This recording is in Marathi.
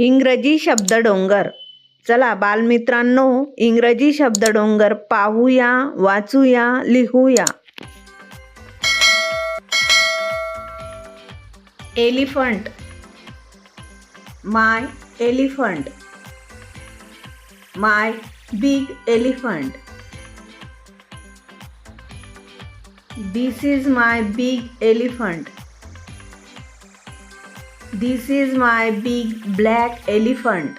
इंग्रजी शब्द डोंगर. चला बालमित्रांनो इंग्रजी शब्द डोंगर पाहूया वाचूया लिहूया. Elephant. My elephant. My big elephant. This is my big elephant This is my big black elephant.